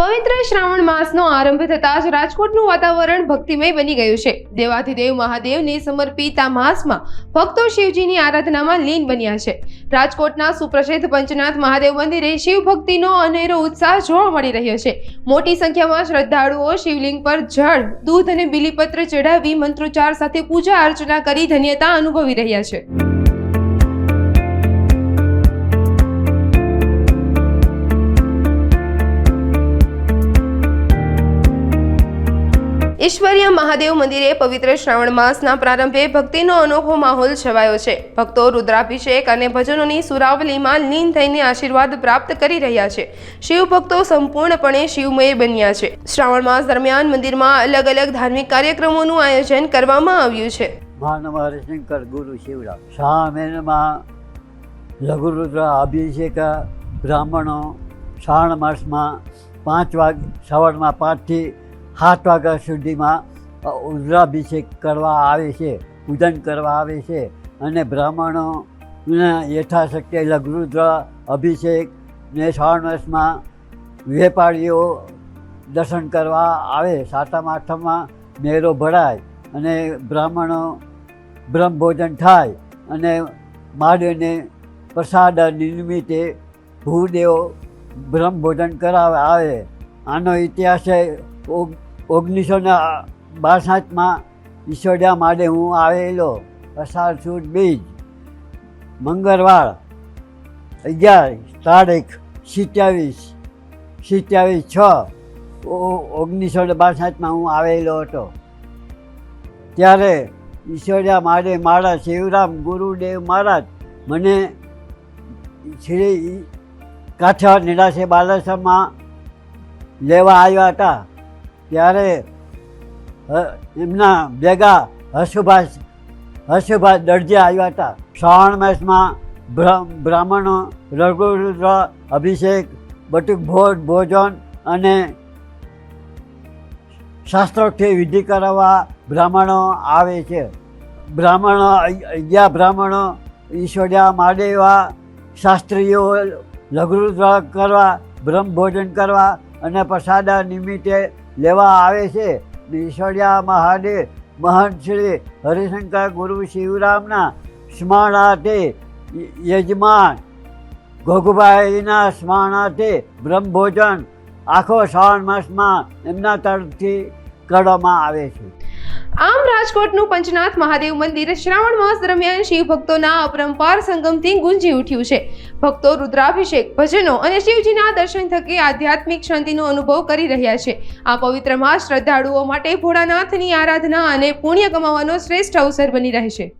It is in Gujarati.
પવિત્ર શ્રાવણ માસનો આરંભ થતાં જ રાજકોટનું વાતાવરણ ભક્તિમય બની ગયું છે. દેવાધિદેવ મહાદેવને સમર્પિત આ માસમાં ભક્તો શિવજીની આરાધનામાં લીન બન્યા છે. રાજકોટના સુપ્રસિદ્ધ પંચનાથ મહાદેવ મંદિરે શિવ ભક્તિનો અનેરો ઉત્સાહ જોવા મળી રહ્યો છે. મોટી સંખ્યામાં શ્રદ્ધાળુઓ શિવલિંગ પર જળ, દૂધ અને બિલીપત્ર ચઢાવી મંત્રોચ્ચાર સાથે પૂજા અર્ચના કરી ધન્યતા અનુભવી રહ્યા છે. ઈશ્વરીય મહાદેવ મંદિરે પવિત્ર શ્રાવણ માસના પ્રારંભે ભક્તિનો અનોખો માહોલ છવાયો છે. ભક્તો રુદ્રાભિષેક અને ભજનોની સુરાવલીમાં લીન થઈને આશીર્વાદ પ્રાપ્ત કરી રહ્યા છે. શિવ ભક્તો સંપૂર્ણપણે શિવમય બન્યા છે. શ્રાવણ માસ દરમિયાન મંદિરમાં અલગ અલગ ધાર્મિક કાર્યક્રમોનું આયોજન કરવામાં આવ્યું છે. ગુરુ શિવરામ સામેનમાં લઘુરુદ્ર અભિષેક બ્રાહ્મણો, શ્રાવણ માસમાં પાંચ વાગ સવારમાં પાંચથી સાત વાગ્યા સુધીમાં રુદ્રાભિષેક કરવા આવે છે, પૂજન કરવા આવે છે અને બ્રાહ્મણો યથાશક્તિ લઘુરુદ્ર અભિષેક ને શ્રાવણ માસમાં વેપારીઓ દર્શન કરવા આવે, સાતમ, આઠમમાં મેળો ભરાય અને બ્રાહ્મણો બ્રહ્મભોજન થાય અને મહાદેવને પ્રસાદ નિમિત્તે ભૂદેવ બ્રહ્મભોજન કરાવે આવે. આનો ઇતિહાસ ઓગ- ઓગણીસો ને બાસઠમાં ઈસોડિયા માટે હું આવેલો સુદ બીજ, મંગળવાર, અગિયાર તારીખ, સિત્યાવીસ સિત્યાવીસ છ ઓગણીસો ને બાસઠમાં હું આવેલો હતો. ત્યારે ઈશ્વરિયા મારે મારા શિવરામ ગુરુદેવ મહારાજ મને શ્રી કાઠિયાવાડ નિરાશે બાલાશ્રમમાં લેવા આવ્યા હતા. ત્યારે એમના ભેગા હર્ષભાઈ હર્ષભાઈ દરજી આવ્યા હતા. શ્રાવણ માસમાં બ્રાહ્મણો રઘુરુદ્ર, અભિષેક, બટુક ભોજ, ભોજન અને શાસ્ત્રોથી વિધિ કરાવવા બ્રાહ્મણો આવે છે. બ્રાહ્મણો અગ- અગિયાર બ્રાહ્મણો, ઈશ્વર્યા, મહાદેવા, શાસ્ત્રીઓ લઘુરુદ્ર કરવા બ્રહ્મભોજન કરવા અને પ્રસાદા નિમિત્તે લેવા આવે છે. ઈશ્વર્યા મહાદેવ, મહંત શ્રી હરિશંકર ગુરુ શિવરામના સ્મરણાર્થે યજમાન ઘોઘભાઈના સ્મરણાર્થે બ્રહ્મભોજન આખો શ્રાવણ માસમાં એમના તરફથી કરવામાં આવે છે. આમ રાજકોટનું પંચનાથ મહાદેવ મંદિર શ્રાવણ માસ દરમિયાન શિવ ભક્તોના અપરંપાર સંગમથી ગુંજી ઉઠ્યું છે. ભક્તો રુદ્રાભિષેક, ભજનો અને શિવજીના દર્શન થકી આધ્યાત્મિક શાંતિનો અનુભવ કરી રહ્યા છે. આ પવિત્ર માસ શ્રદ્ધાળુઓ માટે ભોળાનાથની આરાધના અને પુણ્ય કમાવાનો શ્રેષ્ઠ અવસર બની રહેશે